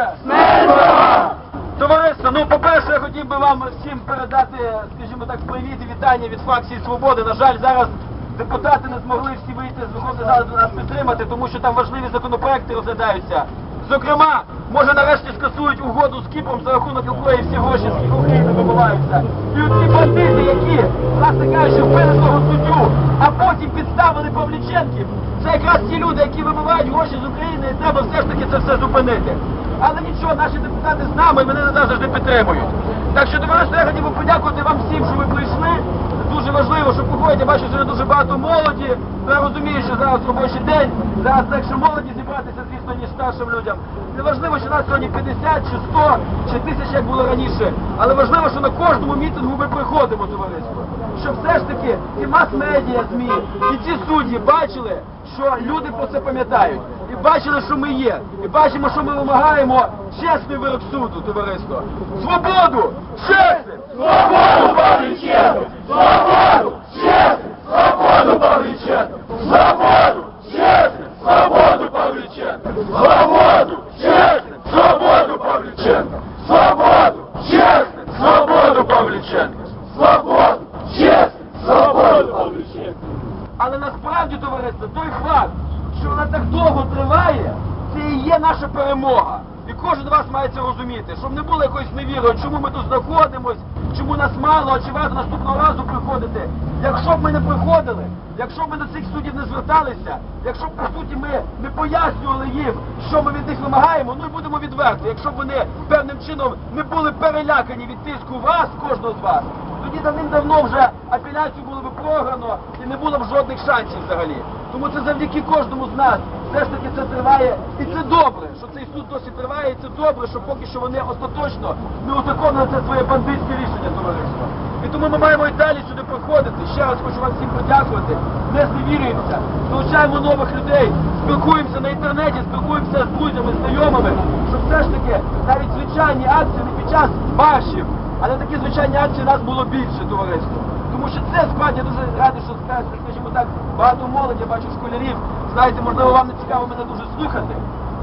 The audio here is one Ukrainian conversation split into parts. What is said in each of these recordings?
Герою! Смерть! Товариство, ну по-перше, я хотів би вам всім передати, скажімо так, привіт і вітання від фракції Свободи. На жаль, зараз депутати не змогли всі вийти з Верховної Ради нас підтримати, тому що там важливі законопроекти розглядаються. Зокрема, може нарешті скасують угоду з Кіпром, за рахунок якої всі гроші з України вибиваються. І оці бандити, які, власне кажучи, вбили свого суддю, а потім підставили Павліченків, це якраз ті люди, які вибивають гроші з України, і треба все ж таки це все зупинити. Але нічого, наші депутати з нами мене не завжди підтримують. Так що, товариство, я хотів би подякувати вам всім, що ви прийшли. Дуже важливо, що приходять. Я бачу, що дуже багато молоді. Я розумію, що зараз робочий день. Зараз легше молоді зібратися, звісно, ніж старшим людям. Не важливо, що нас сьогодні 50 чи 100 чи 1000, як було раніше. Але важливо, що на кожному мітингу ми приходимо, товариство. Щоб все ж таки і мас-медіа ЗМІ, і ці судді бачили, що люди про це пам'ятають. І бачили, що ми є. І бачимо, що ми вимагаємо чесний вирок суду, товариство. Свободу! Чесним! Свободу Павліченко! Свободу! Чесним! Свободу Павліченко! Свободу! Чесним! Свободу Павліченко! Свободу! Чесним! Свободу Павліченко! Свободу! Чесним! Свободу Павліченко! Свободу! Чесним! Свободу Павліченко! Але насправді, товариство, той факт, що вона так довго триває, це і є наша перемога. І кожен з вас має це розуміти, щоб не було якоїсь невіри, чому ми тут знаходимось, чому нас мало, чи варто наступного разу приходити. Якщо б ми не приходили, якщо б ми до цих суддів не зверталися, якщо б по суті ми не пояснювали їм, що ми від них вимагаємо, ну і будемо відверті, якщо б вони певним чином не були перелякані від тиску вас, кожного з вас, тоді давним-давно вже апеляцію було б програно і не було б жодних шансів взагалі. Тому це завдяки кожному з нас. Все ж таки це триває, і це добре, що цей суд досі триває, і це добре, що поки що вони остаточно не узаконили це своє бандитське рішення товариство. І тому ми маємо і далі сюди приходити. Ще раз хочу вам всім подякувати. Не зневірюємося, залучаємо нових людей, спілкуємося на інтернеті, спілкуємося з друзями, знайомими, щоб все ж таки навіть звичайні акції не під час маршів, але такі звичайні акції нас було більше, товариство. Тому що це справді дуже радий, що скажімо так, багато молоді, я бачу школярів. Знаєте, можливо, вам не цікаво мене дуже слухати.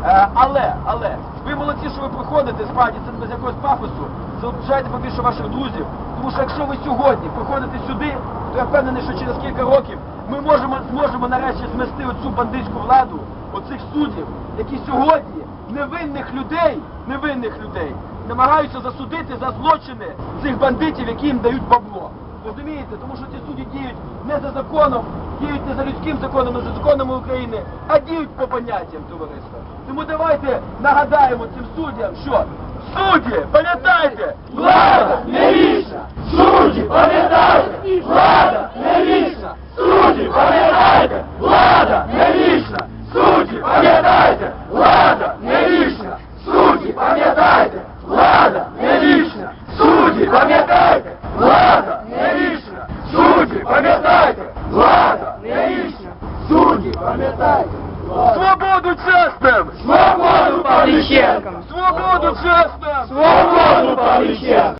Е, але, але, ви молодці, що ви приходите, справді, це без якогось пафосу, залучайте побільше ваших друзів. Тому що якщо ви сьогодні приходите сюди, то я впевнений, що через кілька років ми можемо, зможемо нарешті змести оцю бандитську владу, оцих суддів, які сьогодні невинних людей, невинних людей, намагаються засудити за злочини цих бандитів, які їм дають бабло. Розумієте? Тому що ці судді діють не за законом, діють не за людським законом, не за законами України, а діють по поняттям товариства. Тому давайте нагадаємо цим суддям, що судді, пам'ятайте, влада не вічна! Судді, пам'ятайте, влада не вічна! Судді, пам'ятайте, влада не вічна! Судді, пам'ятайте, влада не вічна! Судді, пам'ятайте, влада не вічна! Судді, пам'ятайте, влада не вічна! Судді, пам'ятайте, влада не вічна! Судді, пам'ятайте! Свободу чесним! Свободу Павліченкам! Свободу чесним! Свободу Павліченкам!